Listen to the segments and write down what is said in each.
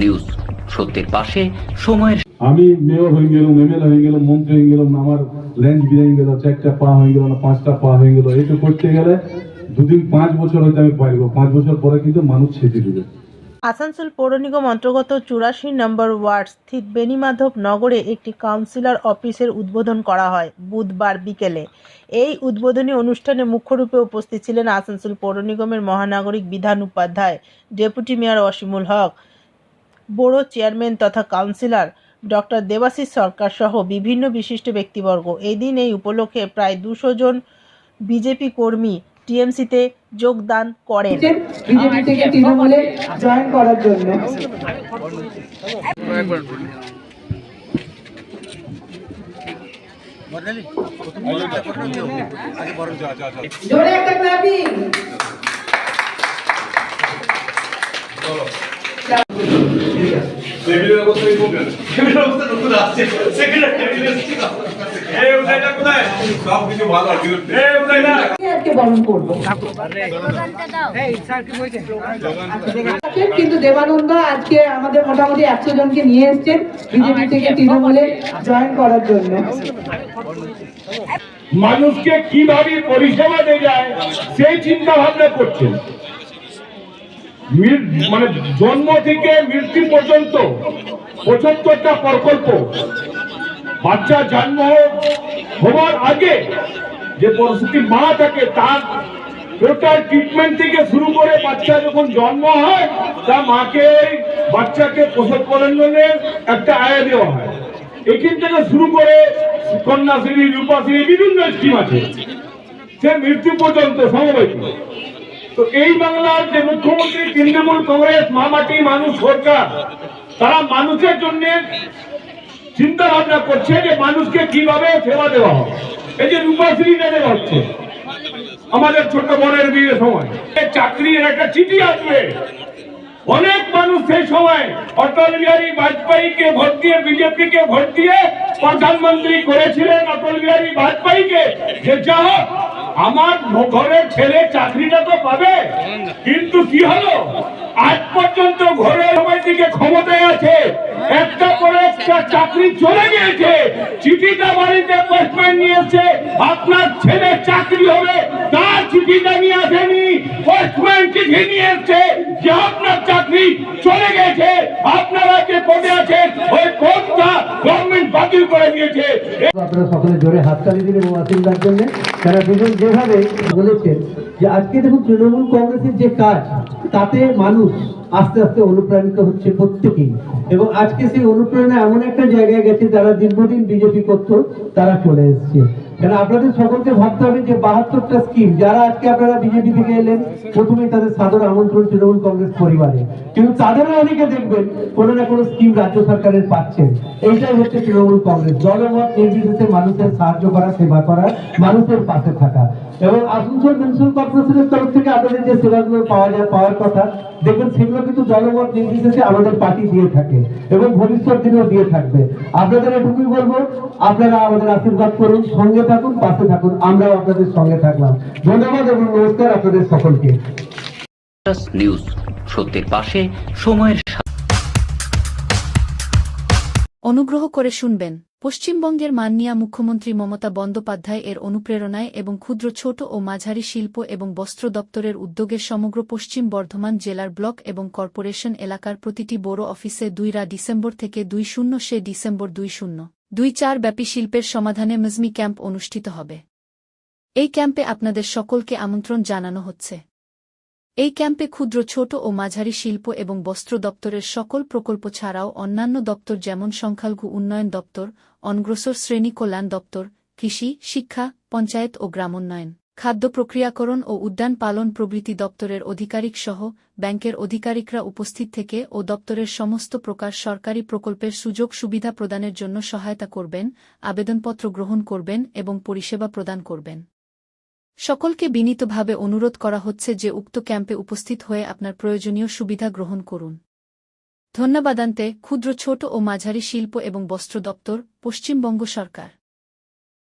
News সত্যের পাশে সময়ের আমি মেয়র হয়ে গেলাম এমএলএ হয়ে গেলাম মন্ত্রী হয়ে গেলাম আমার লেন্স বেরিয়ে গেল চারটা পা হয়ে গেল না পাঁচটা পা হয়ে গেল এটা করতে গেলে দুদিন পাঁচ বছর হয়তো আমি পাইব পাঁচ বছর পরে কিন্তু মানুষ ছেঁচে দেবে। আসানসোল পৌর নিগম অন্তর্গত চুরাশি নম্বর ওয়ার্ড স্থিত বেনিমাধব নগরে একটি কাউন্সিলর অফিসের উদ্বোধন করা হয় বুধবার বিকেলে। এই উদ্বোধনী অনুষ্ঠানে মুখ্যরূপে উপস্থিত ছিলেন আসানসোল পৌর নিগমের মহানাগরিক বিধান উপাধ্যায় ডেপুটি মেয়র অসীমুল হক বড় চেয়ারম্যান তথা কাউন্সিলর ডক্টর দেবাশিস সরকার সহ বিভিন্ন বিশিষ্ট ব্যক্তিবর্গ। এই দিন এই উপলক্ষে প্রায় দুশো জন বিজেপি কর্মী টিএমসিতে যোগদান করেন। আজকে বরণ করব কিন্তু দেবানন্দ আজকে আমাদের মোটামুটি একশো জনকে নিয়ে এসছেন। বিজেপি থেকে তৃণমূলে জয়েন করার জন্য। মানুষকে কীভাবে পরিষেবা দেওয়া যায় সেই চিন্তা ভাবনা করছেন। মানে জন্ম থেকে মৃত্যু পর্যন্ত পঁচাত্তরটা প্রকল্প। বাচ্চা জন্ম হওয়ার আগে যে পরিস্থিতি মা থাকে, তার টোটাল ট্রিটমেন্ট থেকে শুরু করে বাচ্চা যখন জন্ম হয়, তা মাকে, বাচ্চাকে প্রসব করার জন্য একটা আয় দেওয়া হয়। এখান থেকে শুরু করে কন্যাশ্রী, রূপাশ্রী, বিভিন্ন স্কিম আছে। সে মৃত্যু পর্যন্ত সমবেত তো এই বাংলার যে মুখ্যমন্ত্রী তৃণমূল কংগ্রেস, মামাটি, মানুষ, সরকার, তারা মানুষের জন্য চিন্তা ভাবনা করছে যে মানুষকে কীভাবে সেবা দেওয়া হবে। এই যে রূপাশ্রীটা দেওয়া হচ্ছে, আমাদের ছোট বোনের বিয়ের সময়। চাকরির একটা চিঠি আসবে। অনেক মানুষ সেই সময় অটল বিহারী বাজপেয়ীকে ভোট দিয়ে, বিজেপিকে ভোট দিয়ে প্রধানমন্ত্রী করেছিলেন অটল বিহারী বাজপেয়ীকে। যে যা আমার ঘরের ছেলে চাকরিটা তো পাবে। কিন্তু কি হলো? আজ পর্যন্ত ঘরের সবাই দিকে ক্ষমতায় আছে। একটা পরে একটা চাকরি চলে গিয়েছে। চিঠিটা বাড়িতে পোস্টম্যান নিয়েছে, আপনার ছেলে চাকরি হবে, তার চিঠিটা নিয়ে আসেনি পোস্টম্যান চিঠি নিয়ে এসছে যে আপনার চাকরি চলে গেছে। আপনারা যে কোর্টে আছেন, ওই কোর্টটা গভর্নমেন্ট বাতিল করে দিয়েছে। আপনারা সকলে জোরে আশীর্বাদ জন্য। তারা দুজন যেভাবে বলেছেন যে আজকে দেখুন তৃণমূল কংগ্রেসের যে কাজ তাতে মানুষ আস্তে আস্তে অনুপ্রাণিত হচ্ছে প্রত্যেকেই। এবং আজকে সেই অনুপ্রেরণা এমন একটা জায়গায় গেছে, যারা দীর্ঘদিন বিজেপি করতো, তারা চলে এসছে। কারণ আপনাদের সকলকে ভাবতে হবে যে বাহাত্তরটা স্কিম যারা আজকে আপনারা বিজেপি থেকে এলেন প্রথমে তাদের সাদর আমন্ত্রণ তৃণমূল কংগ্রেস পরিবারে। কিন্তু তাদেরও অনেকে দেখবেন, কোনো না কোনো স্কিম রাজ্য সরকারের পাচ্ছেন। এইটাই হচ্ছে তৃণমূল কংগ্রেস। জনমত নির্বিশেষে মানুষের সাহায্য করা, সেবা করা, মানুষের পাশে থাকা। এবং আসানসোল মিউনিসিপাল কর্পোরেশনের তরফ থেকে আপনাদের যে সেবাগুলো পাওয়া যায়, পাওয়ার কথা, দেখবেন সেগুলো কিন্তু জনমত নির্বিশেষে আমাদের পার্টি দিয়ে থাকে এবং ভবিষ্যৎ দিনেও দিয়ে থাকবে। আপনাদের এটুকুই বলব, আপনারা আমাদের আশীর্বাদ করুন, সঙ্গে থাকুন পাশে থাকুন আমরাও আপনাদের সঙ্গে থাকলাম। ধন্যবাদ এবং নমস্কার আপনাদের সকলকে। নিউজ সত্যের পাশে সময়ের অনুগ্রহ করে শুনবেন পশ্চিমবঙ্গের মাননীয়া মুখ্যমন্ত্রী মমতা বন্দ্যোপাধ্যায় এর অনুপ্রেরণায় এবং ক্ষুদ্র ছোট ও মাঝারি শিল্প এবং বস্ত্র দপ্তরের উদ্যোগে সমগ্র পশ্চিম বর্ধমান জেলার ব্লক এবং কর্পোরেশন এলাকার প্রতিটি বড় অফিসে দুইরা ডিসেম্বর থেকে দুই শূন্য সে ডিসেম্বর দুই শূন্য। দুই চার ব্যাপী শিল্পের সমাধানে মজমি ক্যাম্প অনুষ্ঠিত হবে। এই ক্যাম্পে আপনাদের সকলকে আমন্ত্রণ জানানো হচ্ছে। এই ক্যাম্পে ক্ষুদ্র, ছোট ও মাঝারি শিল্প এবং বস্ত্র দপ্তরের সকল প্রকল্প ছাড়াও অন্যান্য দপ্তর যেমন সংখ্যালঘু উন্নয়ন দপ্তর, অনগ্রসর শ্রেণি কল্যাণ দপ্তর, কৃষি, শিক্ষা, পঞ্চায়েত ও গ্রামোন্নয়ন। খাদ্য প্রক্রিয়াকরণ ও উদ্যান পালন প্রভৃতি দপ্তরের অধিকারিক সহ ব্যাংকের আধিকারিকরা উপস্থিত থেকে ও দপ্তরের সমস্ত প্রকার সরকারি প্রকল্পের সুযোগ সুবিধা প্রদানের জন্য সহায়তা করবেন, আবেদনপত্র গ্রহণ করবেন এবং পরিষেবা প্রদান করবেন। সকলকে বিনীতভাবে অনুরোধ করা হচ্ছে যে উক্ত ক্যাম্পে উপস্থিত হয়ে আপনার প্রয়োজনীয় সুবিধা গ্রহণ করুন। ধন্যবাদান্তে, ক্ষুদ্র ছোট ও মাঝারি শিল্প এবং বস্ত্র দপ্তর, পশ্চিমবঙ্গ সরকার।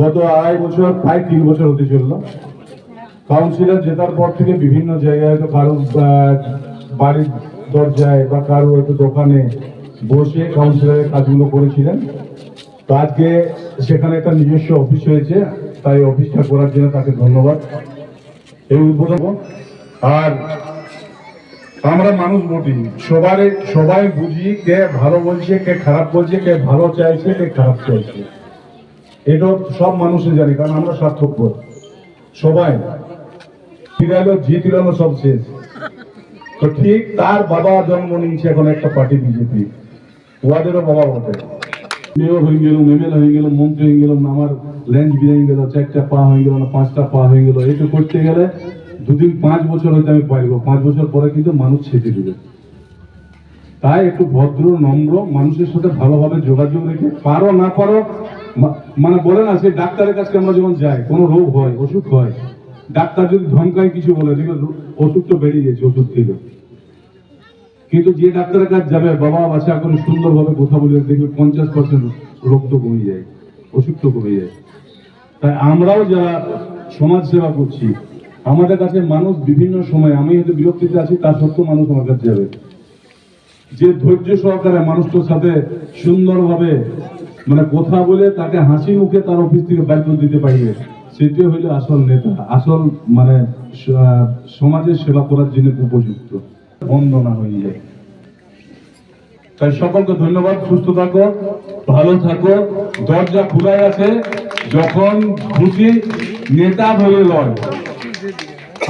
গত আড়াই বছর, প্রায় তিন বছর হতে চলল কাউন্সিলর জেতার পর থেকে বিভিন্ন জায়গায় হয়তো কারও বাড়ির দরজায় বা কারও হয়তো দোকানে বসে কাউন্সিলরের কাজগুলো করেছিলেন। তো আজকে সেখানে একটা নিজস্ব অফিস হয়েছে, তাই অফিসটা করার জন্য তাকে ধন্যবাদ। এই উদ্বোধন আর আমরা মানুষ বটি, সবার, সবাই বুঝি কে ভালো বলছে, কে খারাপ বলছে, কে ভালো চাইছে, কে খারাপ চাইছে। এটা সব মানুষই জানি, কারণ আমরা স্বার্থপর সবাই। ফিরালো জিত ইলানো সব শেষ। তো ঠিক তার বাবা জন্ম নিয়েছে এখন একটা পার্টি বিজেপি। ওয়াদেরও বাবা বটে। মেয়র হয়ে গেল, এমএলএ হয়ে গেল, মন্ত্রী হয়ে গেলাম আমার লেন্স বেরিয়ে গেল, চারটা পা হয়ে গেল, না পাঁচটা পা হয়ে গেল এটা করতে গেলে দুদিন পাঁচ বছর হয়তো আমি পাইবো পাঁচ বছর পরে কিন্তু মানুষ ছেটে দিবে। তাই একটু ভদ্র, নম্র, মানুষের সাথে ভালোভাবে যোগাযোগ রেখে, পারো, না পারো মানে বলে না সেই ডাক্তারের কাছে আমরা যখন যাই, কোনো রোগ হয়, অসুখ হয়, ডাক্তার যদি ধমকায় কিছু বলে দেখবে ওষুধ তো বেরিয়ে গেছে ওষুধ থেকে। কিন্তু যে ডাক্তারের কাছে যাবে, বাবা বাচ্চা করে সুন্দরভাবে কথা বলে দেখবে পঞ্চাশ পার্সেন্ট রোগ তো কমে যায় ওষুধ তো কমে যায়। তাই আমরাও যারা সমাজ সেবা করছি, আমাদের কাছে মানুষ বিভিন্ন সময়, আমি হয়তো বিরক্তিতে আছি তা সত্ত্বেও মানুষ আমার কাছে যাবে। যে ধৈর্য সহকারে মানুষটার সাথে সুন্দরভাবে মানে কথা বলে তাকে হাসি মুখে তার অফিস থেকে বাইর দিতে পারবে সেটি হইলে আসল নেতা, আসল মানে সমাজের সেবা করার জন্য উপযুক্ত, বন্দনা হয়ে যায়। তাই সকলকে ধন্যবাদ, সুস্থ থাকো, ভালো থাকো। দরজা খোলাই আছে, যখন খুশি নেতা ধরে লয়।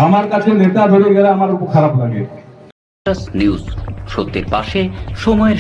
আমার কাছে নেতা ধরে গেলে আমার খুব খারাপ লাগে। নিউজ সত্যের পাশে, সময়ের